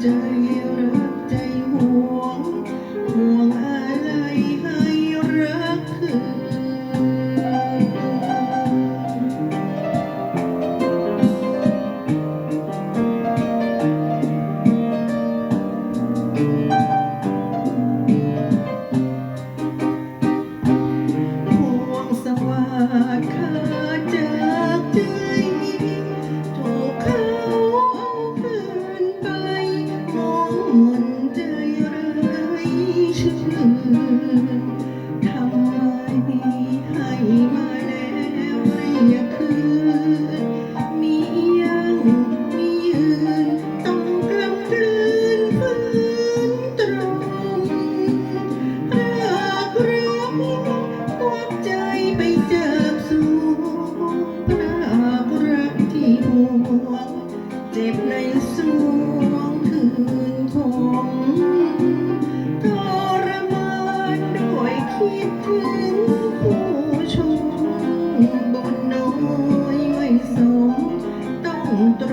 day. จ็บในสวงคืนคมทรมานดยคิดถึงผู้ชมบุญน้อยไม่สมต้องตร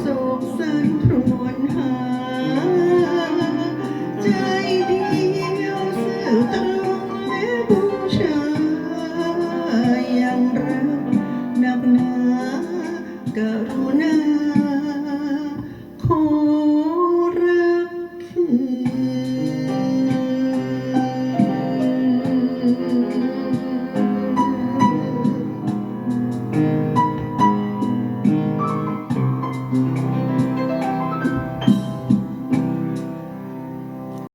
โศกสันครวนหา ใจดีเอาเสือตรงและบูชา ยังรันักหนากรุณาคง